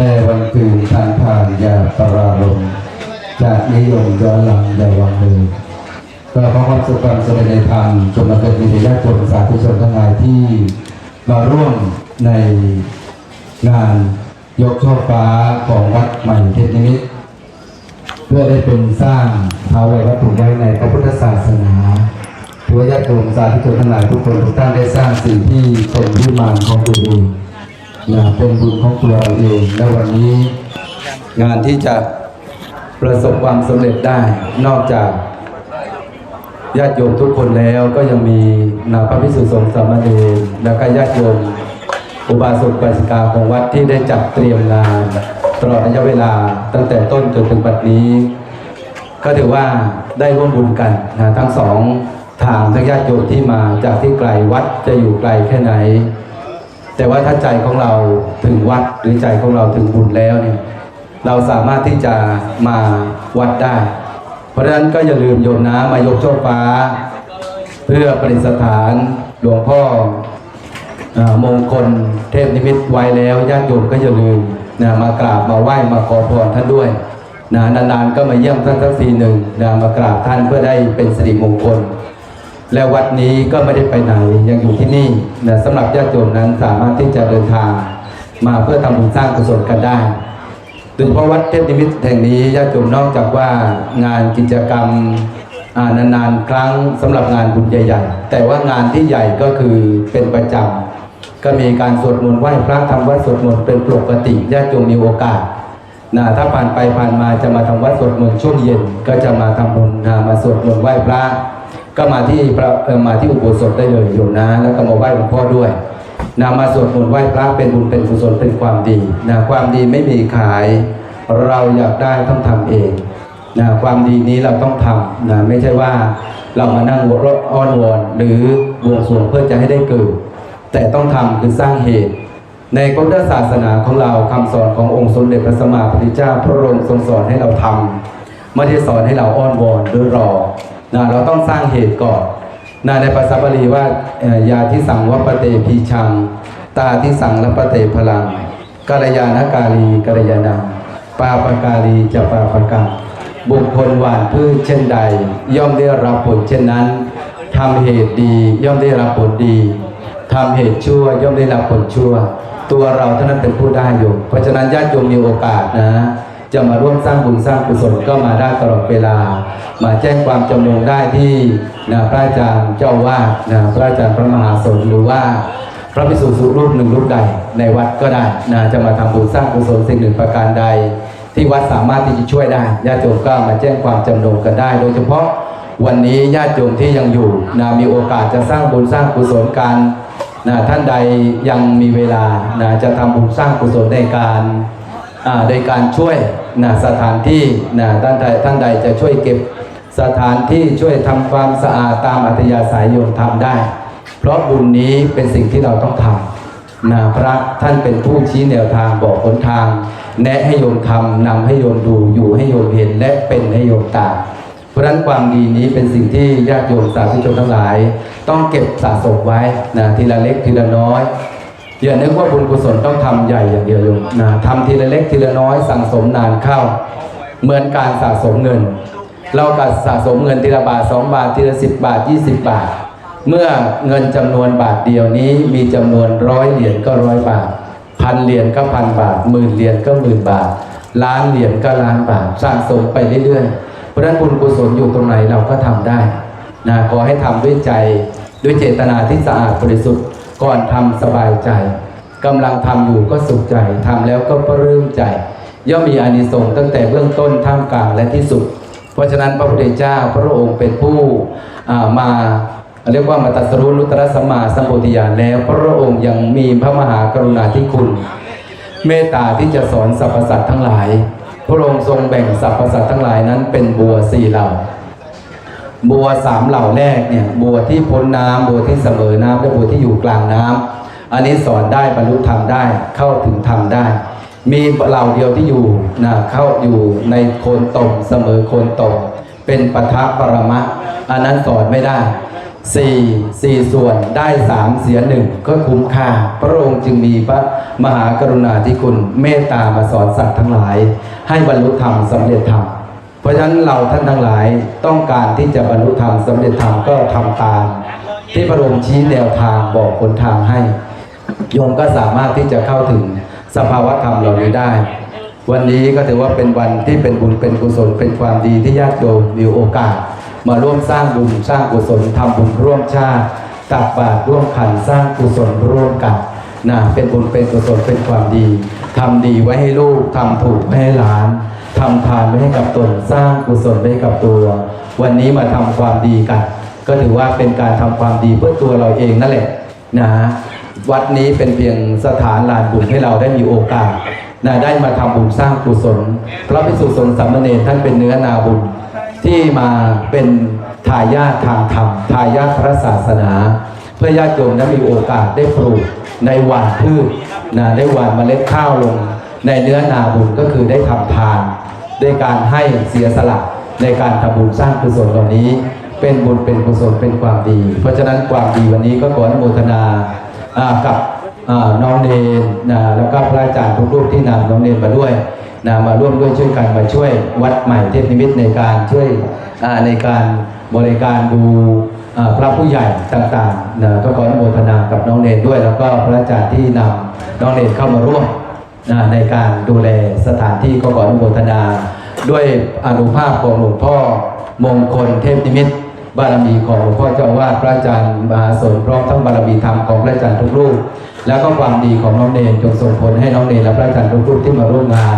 แต่วันคืนทานทานยาปราลมจะนิยมย้อนหลังอย่าวางมือก็ขอความสุขความสำเร็จในธรรมจงมาเกิดมีในญาติโยมสาธุชนทั้งหลายที่มาร่วมในงานยกช่อฟ้าของวัดใหม่เทพนิมิตเพื่อได้เป็นสร้างเท้าไว้วัตถุไว้ในพระพุทธศาสนาถือว่าญาติโยมสาธุชนทั้งหลายทุกคนทุกท่านได้สร้างสิ่งที่เป็นวิมานของตัวเอง นะเป็นบุญของตัวเราเองและวันนี้ งานที่จะประสบความสำเร็จได้ นอกจากญาติโยมทุกคนแล้วก็ยังมีนาพระพิสุสงฆ์สามเณรและก็ญาติโยมอุบาสกอุบาสิกาของวัดที่ได้จัดเตรียมงานตลอดระยะเวลาตั้งแต่ต้นจนถึงปัจจุบันนี้ ก็ถือว่าได้ร่วมบุญกันนะทั้งสองทางทั้งญาติโยมที่มาจากที่ไกลวัดจะอยู่ไกลแค่ไหน แต่ว่าถ้าใจของเราถึงวัดหรือใจของเราถึงบุญแล้วเนี่ยเราสามารถที่จะมาวัดได้ เพราะฉะนั้นก็อย่าลืมโยมนะมายกโชคฟ้า เพื่อประดิษฐานหลวงพ่ออมงคลเทพนิมิตไว้แล้วญาติโยมก็อย่าลืมนะมากราบมาไหว้มาขอพรท่านด้วยนะนานๆก็มาเยี่ยมท่านสักทีหนึ่งนะมากราบท่านเพื่อได้เป็นสิริมงคล และวัดนี้ก็ไม่ได้ไปไหนยังอยู่ที่นี่นะสำหรับญาติโยมนั้นสามารถที่จะเดินทางมาเพื่อทำบุญสร้างกุศลกันได้โดยเฉพาะวัดเทพนิมิตแห่งนี้ญาติโยมนอกจากว่างานกิจกรรมานานๆครั้งสำหรับงานบุญใหญ่ ๆ แต่ว่างานที่ใหญ่ก็คือเป็นประจำก็มีการสวดมนต์ไหว้พระทำวัดสวดมนต์เป็นปกติญาติโยมมีโอกาสนะถ้าผ่านไปผ่านมาจะมาทำวัดสวดมนต์ช่วงเย็นก็จะมาทำบุญมาสวดมนต์ไหว้พระ ก็มาที่พระมาที่อุโบสถได้เลยโยมนะ แล้วก็มาไหว้หลวงพ่อด้วยนะมาสวดมนต์ไหว้พระเป็นบุญเป็นกุศลเป็นความดีนะความดีไม่มีขาย เราอยากได้ต้องทำเองนะความดีนี้เราต้องทำนะไม่ใช่ว่าเรามานั่งวราะอ้อนวอนหรือบวงสรวงเพื่อจะให้ได้เกิด แต่ต้องทำคือสร้างเหตุ ในพุทธศาสนาของเราคำสอนขององค์สมเด็จพระสัมมาสัมพุทธเจ้าพระองค์ทรงสอนให้เราทำไม่ได้สอนให้เราอ้อนวอนหรือรอ นะเราต้องสร้างเหตุก่อนนะในภาษาบาลีว่ายาที่สั่งวัปเตพีชัง ตาที่สั่งละปเตพลังกัลยาณกาลีกัลยาณังปาปกาลีจะปาปกังบุคคลหวานพืชเช่นใด ย่อมได้รับผลเช่นนั้นทำเหตุดีย่อมได้รับผลดีทำเหตุชั่วย่อมได้รับผลชั่ว ตัวเราเท่านั้นเป็นผู้ได้โยมเพราะฉะนั้นญาติโยมมีโอกาสนะ จะมาร่วมสร้างบุญสร้างกุศลก็มาได้ตลอดเวลา มาแจ้งความจำนงได้ที่นะพระอาจารย์เจ้าวาดนะพระอาจารย์พระมหาสนหรือว่าพระภิกษุสุรูปหนึ่งรูปใดในวัดก็ได้นะจะมาทำบุญสร้างกุศลสิ่งหนึ่งประการใด ที่วัดสามารถที่จะช่วยได้ญาติโยมก็มาแจ้งความจำนงกันได้ โดยเฉพาะวันนี้ญาติโยมที่ยังอยู่นะมีโอกาสจะสร้างบุญสร้างกุศลกันนะท่านใดยังมีเวลานะจะทำบุญสร้างกุศลในการ อ่าในการช่วยนะสถานที่นะท่านใดท่านใดจะช่วยเก็บสถานที่ช่วยทำความสะอาดตามอัธยาศัยโยมทำได้ เพราะบุญนี้เป็นสิ่งที่เราต้องทำนะพระท่านเป็นผู้ชี้แนวทางบอกหนทาง แนะให้โยมทำนำให้โยมดูอยู่ให้โยมเห็นและเป็นให้โยมตามเพราะฉะนั้นความดีนี้เป็นสิ่งที่ญาติโยมสาธุชนทั้งหลาย ต้องเก็บสะสมไว้นะทีละเล็กทีละน้อย อย่านึกว่าบุญกุศลต้องทำใหญ่อย่างเดียวโยมนะทำทีละเล็กทีละน้อยสั่งสมนานเข้า เหมือนการสะสมเงิน เราก็สะสมเงินทีละบาทสองบาททีละสิบบาทยี่สิบบาท เมื่อเงินจำนวนบาทเดียวนี้มีจำนวนร้อยเหรียญก็ร้อยบาทพันเหรียญก็พันบาทหมื่นเหรียญก็หมื่นบาท ล้านเหรียญก็ล้านบาทสะสมไปเรื่อยๆเพราะฉะนั้นบุญกุศลอยู่ตรงไหนเราก็ทำได้นะขอให้ทำด้วยใจด้วยเจตนาที่สะอาดบริสุทธิ์ ก่อนทำสบายใจกำลังทำอยู่ก็สุขใจทำแล้วก็ปลื้มใจ ย่อมมีอานิสงส์ตั้งแต่เบื้องต้นท่ามกลางและที่สุด เพราะฉะนั้นพระพุทธเจ้าพระองค์เป็นผู้มาเรียกว่ามาตรัสรู้นุตตรสัมมาสัมโพธิญาแล้ว พระองค์ยังมีพระมหากรุณาธิคุณ เมตตาที่จะสอนสรรพสัตว์ทั้งหลาย พระองค์ทรงแบ่งสรรพสัตว์ทั้งหลายนั้นเป็นบัวสี่เหล่า บัวสามเหล่าแรกเนี่ยบัวที่พ้นน้ำบัวที่เสมอน้ำและบัวที่อยู่กลางน้ำอันนี้สอนได้บรรลุธรรมได้เข้าถึงธรรมได้ มีเหล่าเดียวที่อยู่นะเข้าอยู่ในโคนตมเสมอโคนตมเป็นปทะปรมะ อันนั้นสอนไม่ได้สี่สี่ส่วนได้สามเสียหนึ่งก็คุ้มค่า พระองค์จึงมีพระมหากรุณาธิคุณเมตตามาสอนสัตว์ทั้งหลาย ให้บรรลุธรรมสำเร็จธรรม เพราะฉะนั้นเราท่านทั้งหลายต้องการที่จะบรรลุธรรมสำเร็จธรรมก็ทำตาม ที่พระองค์ชี้แนวทางบอกหนทางให้ โยมก็สามารถที่จะเข้าถึงสภาวะธรรมเหล่านี้ได้ วันนี้ก็ถือว่าเป็นวันที่เป็นบุญเป็นกุศลเป็นความดีที่ญาติโยมมีโอกาส มาร่วมสร้างบุญสร้างกุศลทำบุญร่วมชาติตักบาตรร่วมขันสร้างกุศลร่วมกันนะเป็นบุญเป็นกุศลเป็นความดีทำดีไว้ให้ลูกทำถูกให้หลาน ทำทานไว้ให้กับตนสร้างกุศลไว้ให้กับตัว วันนี้มาทำความดีกัน ก็ถือว่าเป็นการทำความดีเพื่อตัวเราเองนั่นแหละนะวัดนี้เป็นเพียงสถานลานบุญให้เราได้มีโอกาสนะได้มาทำบุญสร้างกุศลพระภิกษุสงฆ์สามเณรท่านเป็นเนื้อนาบุญที่มาเป็นทายาททางธรรมทายาทพระศาสนา เพื่อญาติโยมนั้นมีโอกาสได้ปลูกในหว่านพืชนะได้หว่านเมล็ดข้าวลง ในเนื้อนาบุญก็คือได้ทำทานด้วยการให้เสียสละในการทำบุญสร้างกุศลเหล่านี้ เป็นบุญเป็นกุศลเป็นความดี เพราะฉะนั้นความดีวันนี้ก็ขออนุโมทนากับน้องเนนนะแล้วก็พระอาจารย์ทุกรูปที่นำน้องเนนมาด้วยนะมาร่วมด้วยช่วยกันมาช่วยวัดใหม่เทพนิมิตในการช่วยในการบริการดูพระผู้ใหญ่ต่างๆนะก็ขออนุโมทนากับน้องเนนด้วย แล้วก็พระอาจารย์ที่นำน้องเนนเข้ามาร่วม นะในการดูแลสถานที่ก็ขออนุโมทนา ด้วยอนุภาพของหลวงพ่อมงคลเทพนิมิตรบารมีของหลวงพ่อเจ้าวาดพระอาจารย์มหาสนพร้อมทั้งบารมีธรรมของพระอาจารย์ทุกรูป แล้วก็ความดีของน้องเนรจงส่งผลให้น้องเนรและพระอาจารย์ทุกรูปที่มาร่วมงาน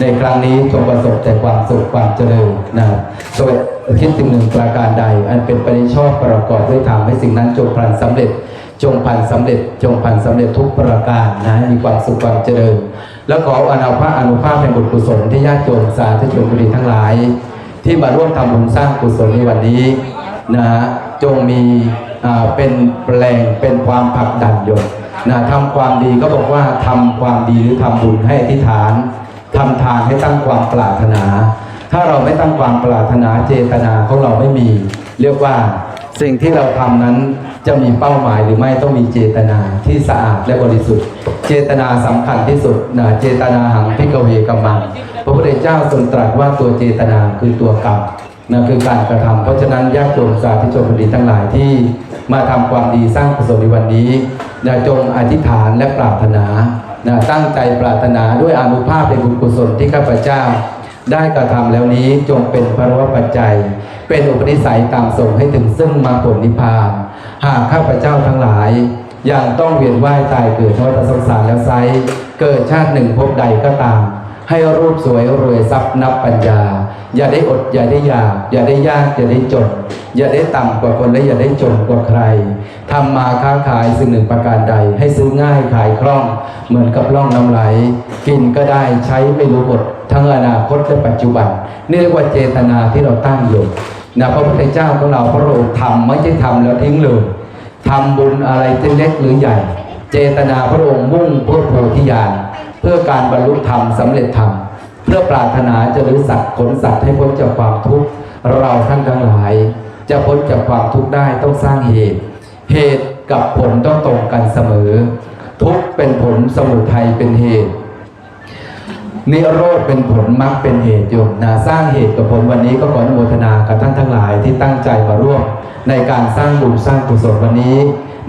ในครั้งนี้จงประสบแต่ความสุขความเจริญนะครับโดยคิดสิ่งหนึ่งประการใด อันเป็นไปในชอบประกอบด้วยธรรมให้สิ่งนั้นจงพลันสำเร็จ จงพันสำเร็จจงพันสำเร็จทุกประการนะมีความสุขความเจริญ แล้วขออนุภาพอนุภาพแห่งบุญกุศลที่ญาติโยมสาธุชนบุรีทั้งหลาย ที่มาร่วมทำบุญสร้างกุศลในวันนี้นะจงมีเป็นแปลงเป็นความผลักดันโยมนะทำความดีก็บอกว่าทำความดีหรือทำบุญให้อธิษฐานทำทานให้ตั้งความปรารถนา ถ้าเราไม่ตั้งความปรารถนาเจตนาของเราไม่มี เรียกว่าสิ่งที่เราทำนั้น จะมีเป้าหมายหรือไม่ต้องมีเจตนาที่สะอาดและบริสุทธิ์ เจตนาสำคัญที่สุดนะเจตนาหังพิกเวกัมมังพระพุทธเจ้าทรงตรัสว่าตัวเจตนาคือตัวกรรมนะคือการกระทำเพราะฉะนั้นญาติโยมสาธุชนบดีทั้งหลายที่มาทำความดีสร้างกุศลในวันนี้นะจงอธิษฐานและปรารถนานะตั้งใจปรารถนาด้วยอนุภาพในบุญกุศลที่ข้าพเจ้า ได้กระทำแล้วนี้จงเป็นพระวปัจจัย เป็นอุปนิสัยตามส่งให้ถึงซึ่งมาผลนิพพาน หากข้าพเจ้าทั้งหลายยังต้องเวียนว่ายตายเกิดในวัฏสงสารแล้วไซเกิดชาติหนึ่งพบใดก็ตาม ให้รูปสวยรวยทรัพย์นับปัญญา อย่าได้อดอย่าได้อยากอย่าได้ยากอย่าได้จน อย่าได้ต่ำกว่าคนและอย่าได้จนกว่าใครทำมาค้าขายสิ่งหนึ่งประการใด ให้ซื้อง่ายขายคล่อง เหมือนกับล่องน้ำไหล กินก็ได้ใช้ไม่รู้หมดทั้งอนาคตและปัจจุบันนี่เรียกว่าเจตนาที่เราตั้งอยู่นะพระพุทธเจ้าของเราพระองค์ทำไม่ใช่ทำแล้วทิ้งเลย ทำบุญอะไรจะเล็กหรือใหญ่ เจตนาพระองค์มุ่งเพื่อโพธิญาณเพื่อการบรรลุธรรมสำเร็จธรรม เพื่อปรารถนาจะรู้สัตว์ขนสัตว์ให้พ้นจากความทุกข์เราท่านทั้งหลาย จะพ้นจากความทุกข์ได้ต้องสร้างเหตุ เหตุกับผลต้องตรงกันเสมอ ทุกข์เป็นผลสมุทัยเป็นเหตุนิโรธเป็นผลมรรคเป็นเหตุโยมนะสร้างเหตุกับผลวันนี้ก็ขออนุโมทนากับท่านทั้งหลายที่ตั้งใจมาร่วม ในการสร้างบุญสร้างกุศลวันนี้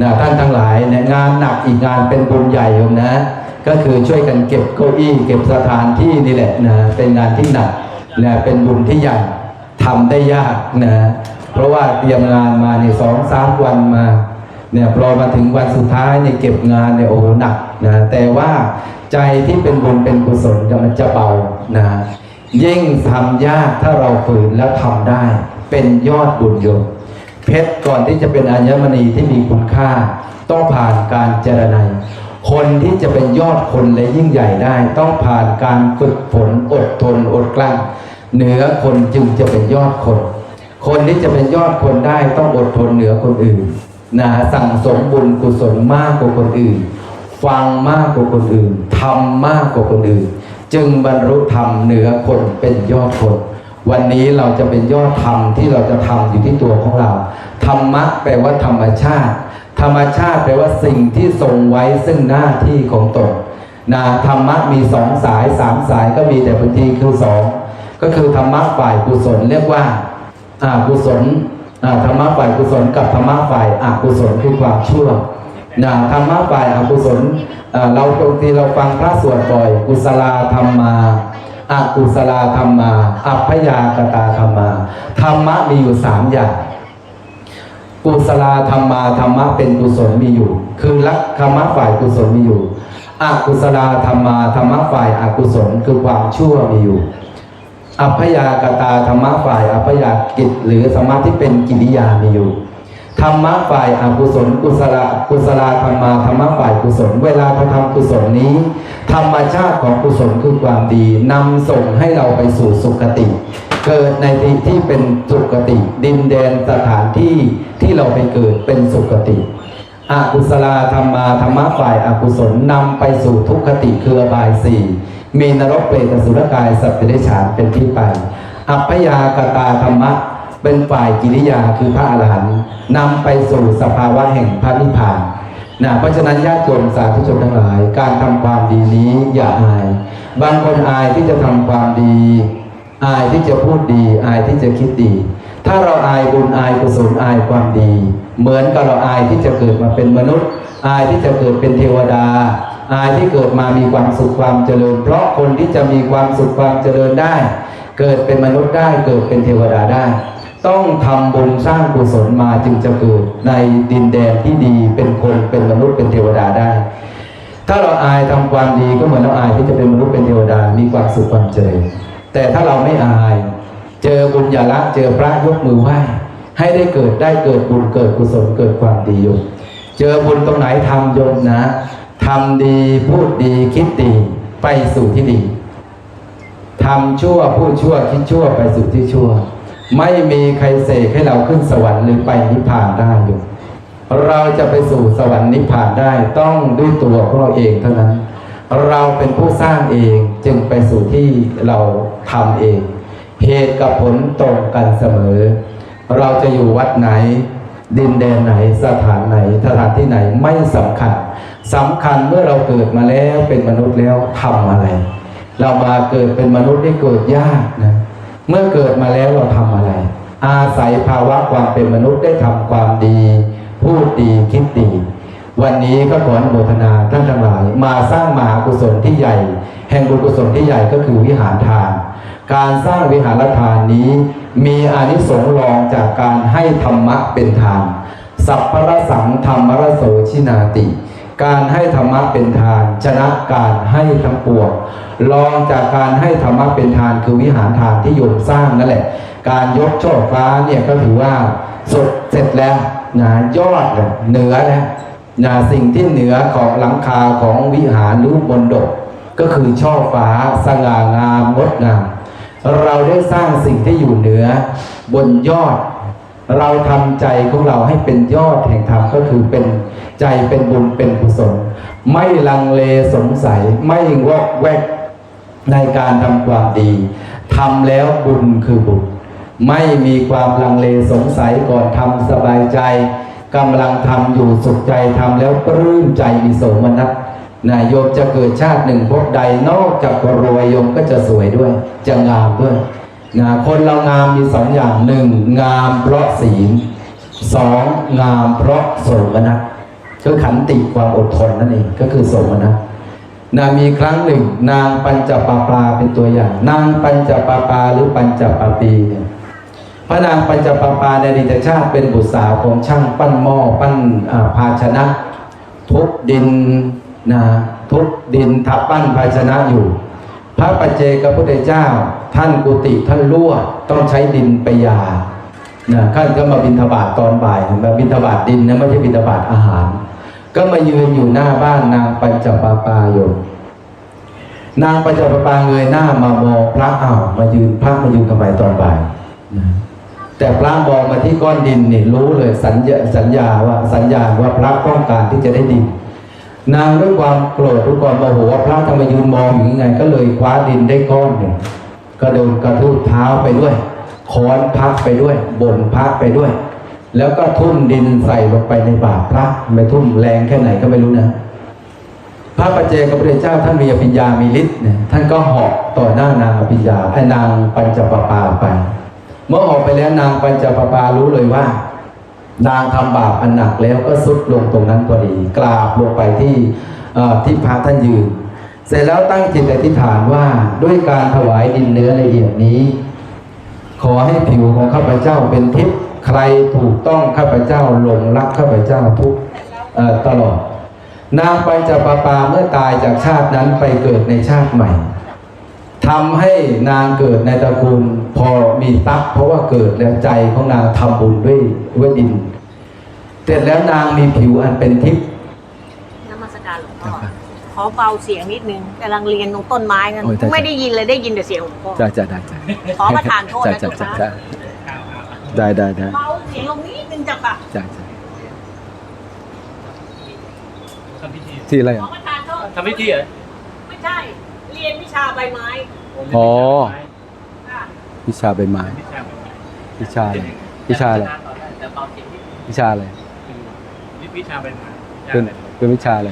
นะท่านทั้งหลายเนี่ยงานหนักอีกงานเป็นบุญใหญ่โยมนะ ก็คือช่วยกันเก็บเก้าอี้เก็บสถานที่นี่แหละนะเป็นงานที่หนักนะเป็นบุญที่ใหญ่ทำได้ยากนะเพราะว่าเตรียมงานมาเนี่ยสองสามวันมาเนี่ยพอมาถึงวันสุดท้ายเนี่ยเก็บงานเนี่ยโอ้โหหนักนะแต่ว่าใจที่เป็นบุญเป็นกุศลจะมันจะเบานะยิ่งทำยากถ้าเราฝืนแล้วทำได้ เป็นยอดบุญโยม เพชรก่อนที่จะเป็นอัญมณีที่มีคุณค่า ต้องผ่านการเจรไนคนที่จะเป็นยอดคนและยิ่งใหญ่ได้ ต้องผ่านการฝึกฝนอดทนอดกลั้นเหนือคนจึงจะเป็นยอดคน คนที่จะเป็นยอดคนได้ต้องอดทนเหนือคนอื่นนะสั่งสมบุญกุศลมากกว่าคนอื่น ฟังมากกว่าคนอื่นทำมากกว่าคนอื่น จึงบรรลุธรรมเหนือคนเป็นยอดคน วันนี้เราจะเป็นยอดธรรมที่เราจะทำอยู่ที่ตัวของเรา ธรรมะแปลว่าธรรมชาติ ธรรมชาติแปลว่าสิ่งที่ทรงไว้ซึ่งหน้าที่ของตนนะธรรมะมีสองสายสามสายก็มีแต่บางทีคือสองก็คือธรรมะฝ่ายกุศลเรียกว่าอากุศลธรรมะฝ่ายกุศลกับธรรมะฝ่ายอกุศลคือความชั่วนะธรรมะฝ่ายอกุศลเราบางทีเราฟังพระสวดบ่อย กุศลาธรรมา อกุศลธรรมา อัพยากตาธรรมา ธรรมะมีอยู่สามอย่าง กุศลธรรมาธรรมะเป็นกุศลมีอยู่ คือลักธรรมะฝ่ายกุศลมีอยู่อกุศลธรรมาธรรมะฝ่ายอกุศลคือความชั่วมีอยู่ อัพยากตาธรรมะฝ่ายอัพยากิจหรือธรรมะที่เป็นกิริยามีอยู่ ธรรมะฝ่ายอกุศลกุศลกุศลธรรมาธรรมะฝ่ายกุศล เวลาเราทำกุศลนี้ ธรรมชาติของกุศลคือความดีนำส่งให้เราไปสู่สุคติ เกิดในที่ที่เป็นสุคติ ดินแดนสถานที่ที่เราไปเกิดเป็นสุคติอกุศลธรรมาธรรมะฝ่ายอากุศลนำไปสู่ทุกขติคืออบายสี่มีนรกเปรตสุรกายสัตว์เดรัจฉานเป็นที่ไป อัพยากตาธรรมะ เป็นฝ่ายกิริยาคือพระอรหันต์นำไปสู่สภาวะแห่งพระนิพพานนะเพราะฉะนั้นญาติโยมสาธุชนทั้งหลาย การทำความดีนี้อย่าอาย บางคนอายที่จะทำความดี อายที่จะพูดดี อายที่จะคิดดี ถ้าเราอายบุญอายกุศลอายความดี เหมือนกับเราอายที่จะเกิดมาเป็นมนุษย์ อายที่จะเกิดเป็นเทวดา อายที่เกิดมามีความสุขความเจริญ เพราะคนที่จะมีความสุขความเจริญได้ เกิดเป็นมนุษย์ได้เกิดเป็นเทวดาได้ ต้องทำบุญสร้างกุศลมาจึงจะเกิดในดินแดนที่ดีเป็นคนเป็นมนุษย์เป็นเทวดาได้ ถ้าเราอายทำความดีก็เหมือนเราอายที่จะเป็นมนุษย์เป็นเทวดามีความสุขความเจริญแต่ถ้าเราไม่อาย เจอบุญญาละเจอพระยกมือไหว้ให้ได้เกิดได้เกิดบุญเกิดกุศลเกิดความดีโยมเจอบุญตรงไหนทำโยมนะทำดีพูดดีคิดดีไปสู่ที่ดีทำชั่วพูดชั่วคิดชั่วไปสู่ที่ชั่ว ไม่มีใครเสกให้เราขึ้นสวรรค์หรือไปนิพพานได้โยมเราจะไปสู่สวรรค์นิพพานได้ต้องด้วยตัวของเราเองเท่านั้น เราเป็นผู้สร้างเองจึงไปสู่ที่เราทำเอง เหตุกับผลตรงกันเสมอ เราจะอยู่วัดไหน ดินแดนไหนสถานไหนสถานที่ไหนไม่สำคัญสำคัญเมื่อเราเกิดมาแล้วเป็นมนุษย์แล้วทำอะไร เรามาเกิดเป็นมนุษย์ที่เกิดยากนะ เมื่อเกิดมาแล้วเราทำอะไร อาศัยภาวะความเป็นมนุษย์ได้ทำความดี พูดดีคิดดี วันนี้ก็ขออนุโมทนาท่านทั้งหลาย มาสร้างมหากุศลที่ใหญ่ แห่งบุญกุศลที่ใหญ่ก็คือวิหารทาน การสร้างวิหารทานนี้ มีอานิสงส์รองจากการให้ธรรมะเป็นทาน สัพพะสังธรรมรโสชินาติ การให้ธรรมะเป็นทาน ชนะการให้ทั้งปวงรองจากการให้ธรรมะเป็นทานคือวิหารทานที่โยมสร้างนั่นแหละ การยกช่อฟ้าเนี่ยก็ถือว่าสดเสร็จแล้วนะยอดเนี่ยเหนือแล้วนะสิ่งที่เหนือของหลังคาของวิหารรือบนดก ก็คือช่อฟ้าสง่างามงดงามเราได้สร้างสิ่งที่อยู่เหนือบนยอด เราทำใจของเราให้เป็นยอดแห่งธรรมก็คือเป็น ใจเป็นบุญเป็นกุศลไม่ลังเลสงสัยไม่วอกแวกในการทำความดีทำแล้วบุญคือบุญไม่มีความลังเลสงสัยก่อนทำสบายใจกำลังทำอยู่สุขใจทำแล้วปลื้มใจมีสมนัสนะโยมจะเกิดชาติหนึ่งพบใดนอกจากรวยโยมก็จะสวยด้วย จะงามด้วยนะคนเรางามมีสองอย่างหนึ่งงามเพราะศีลสองงามเพราะสมนัส คือขันติความอดทนนั่นเองก็คือโสมนัสนามีครั้งหนึ่ง นางปัญจปาปาเป็นตัวอย่าง นางปัญจปาปาหรือปัญจปาปีเนี่ยพระนางปัญจปาปาในอดีตชาติเป็นบุตรสาวของช่างปั้นหม้อปั้นภาชนะ ทุบดินนะทุบดินทับปั้นภาชนะอยู่ พระปัจเจกพุทธเจ้า ท่านกุฏิท่านรั่วต้องใช้ดินไปยานะท่านก็มาบินทบาทตอนบ่ายมาบินทบาทดินนะไม่ใช่บินทบาทอาหาร ก็มายืนอยู่หน้าบ้านนางปัญจปาปาอยู่นางปัญจปาปาเงยหน้ามามองพระอ้าวมายืนพระมายืนทำไมตอนบ่ายนะแต่พระมองมาที่ก้อนดินนี่รู้เลยสัญญาสัญญาว่าสัญญาว่าพระต้องการที่จะได้ดิน นางด้วยความโกรธด้วยความโมโหว่าพระทำไมยืนมองอยู่ยังไง ก็เลยคว้าดินได้ก้อนหนึ่งก็โดนกระทืบเท้าไปด้วยค้อนพักไปด้วยบ่นพักไปด้วย แล้วก็ทุ่มดินใส่ลงไปในบาตรพระไม่ทุ่มแรงแค่ไหนก็ไม่รู้นะพระปัจเจกพระเจ้าท่านมีอภิญญามีฤทธิ์เนี่ยท่านก็เหาะต่อหน้านางอภิญญาไอ้นางปัญจปปาไป เมื่อออกไปแล้วนางปัญจปปารู้เลยว่า นางทำบาปอันหนักแล้วก็สุดลงตรงนั้นพอดี กราบลงไปที่ที่พระท่านยืน เสร็จแล้วตั้งจิตอธิษฐานว่าด้วยการถวายดินเนื้อละเอียดนี้ ขอให้ผิวของข้าพเจ้าเป็นทิพย์ ใครถูกต้องข้าพเจ้าหลงรักข้าพเจ้าทุกเอ่อตลอด นางปัญจปปาเมื่อตายจากชาตินั้นไปเกิดในชาติใหม่ทำให้นางเกิดในตระกูลพอมีทรัพย์เพราะว่าเกิดแล้วใจของนางทำบุญด้วยด้วยดินเสร็จแล้วนางมีผิวอันเป็นทิพย์นมัสการหลวงพ่อขอเบาเสียงนิดนึงกำลังเรียนตรงต้นไม้กันโอ้ยได้ไม่ได้ยินเลยได้ยินแต่เสียงหลวงพ่อจ้าจ้าได้จ้าขอประทานโทษจ้านะจ้าจุ๊จ้าบจ้า ได้ได้ได้เบาเสียงลงนิดนึงจ้ะค่ะจ้าจ้าที่อะไรขออะประทานโทษทำพิธีเหรอไม่ใช่ เรียนวิชาใบไม้อ๋อ ค่ะวิชาใบไม้วิชาอะไรวิชาอะไรแต่ตอนจริงที่วิชาอะไรนี่วิชาเป็นไงเป็นเป็นวิชาอะไร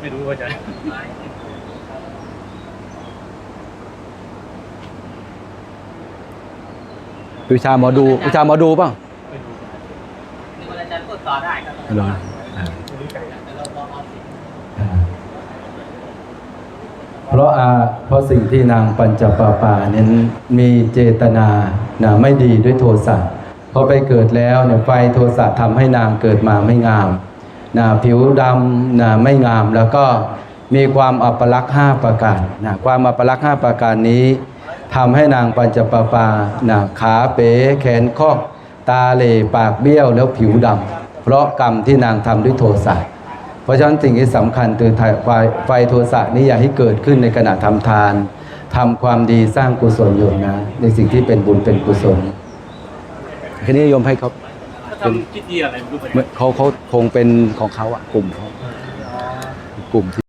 ไม่รู้ว่าจะ วิชาหมอดู วิชาหมอดูเปล่ะไม่รู้นี่มันอาจารย์พูดต่อได้ครับไม่รู้อ่าไม่รู้จักแต่เราลองเอาสิเพราะอาเพราะสิ่งที่นางปัญจปาปาเนี่ยมีเจตนานะไม่ดีด้วยโทสะพอไปเกิดแล้วเนี่ยไฟโทสะทำให้นางเกิดมาไม่งามนะผิวดำนะไม่งามแล้วก็มีความอัปลักษณ์ห้าประการนะความอัปลักษณ์ห้าประการนี้ ทำให้นางปัญจปาปานะขาเป๋แขนคอกตาเหลปากเบี้ยวแล้วผิวดำเพราะกรรมที่นางทำด้วยโทสะเพราะฉะนั้นสิ่งที่สำคัญคือไฟไฟโทสะนี้อย่าให้เกิดขึ้นในขณะทำทานทำความดีสร้างกุศลโยมนะ ในสิ่งที่เป็นบุญเป็นกุศลแค่นี้โยมให้เขาเขาทำพิธีอะไรไม่รู้เหมือนกันเขาเขาคงเป็นของเขาอะกลุ่มเขากลุ่มที่